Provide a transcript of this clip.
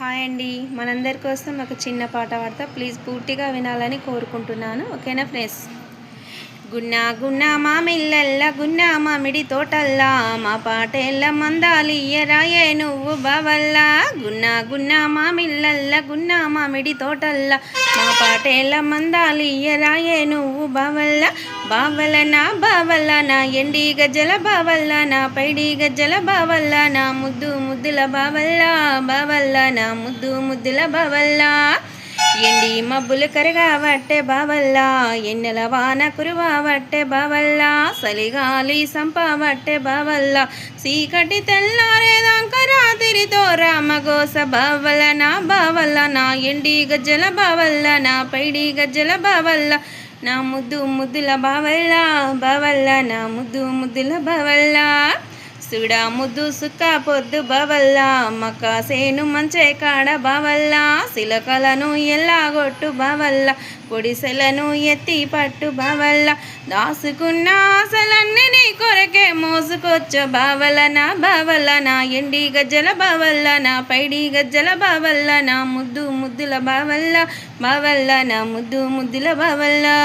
Hi అండి. మనందరి కోసం ఒక చిన్న పాట పాడతా. ప్లీజ్ పూర్తిగా వినాలని కోరుకుంటున్నాను. ఓకేనా ఫ్రెండ్స్? గున్నా గున్నా మా మిల్లల్ల గున్నా మామిడి తోటల్లా మా పాటెల్ల మందాలియ్యరాయే నువ్వు బావల్లా. గున్నా గున్నా మా మిల్లల్ల గున్నా మామిడి తోటల్లా మా పాటెల్ల మందాలియ్యరాయే నువ్వు బావల్ల. బావల నా బావల్ల నా ఎండి గజ్జల బావల్ల నా పైడి గజ్జల బావల్ల నా ముద్దు ముద్దుల బావల్ల. బావల్ల నా ముద్దు ముద్దుల బావల్ల. ఎండి మబ్బులు కరగావట్టే బావల్లా ఎన్నెల వాన కురువావట్టే బావల్లా సలిగాలి సంపావట్టే బావల్లా చీకటి తెల్లారేదాంక రాత్రితో రామగోస బావల్ల నా బావల్ల నా ఎండి గజ్జల బావల్ల నా పైడి గజ్జల బావల్ల నా ముద్దు ముద్దుల బావల్ల బావల్ల నా ముద్దు ముద్దుల బావల్లా. సుడా ముద్దు సుక్క పొద్దు బవల్లా మక్క సేను మంచే కాడ బవల్లా సిలకలను ఎల్లాగొట్టు బవల్లా పొడిసెలను ఎత్తి పట్టు బవల్లా. దాసుకున్న ఆశలన్నీ నీ కొరకే మోసుకొచ్చ బావల నా బావల్ల నా ఎండి గజ్జల బావల్ల నా పైడి గజ్జల బావల్ల నా ముద్దు ముద్దుల బావల్లా బావల్ల నా ముద్దు ముద్దుల బావల్లా.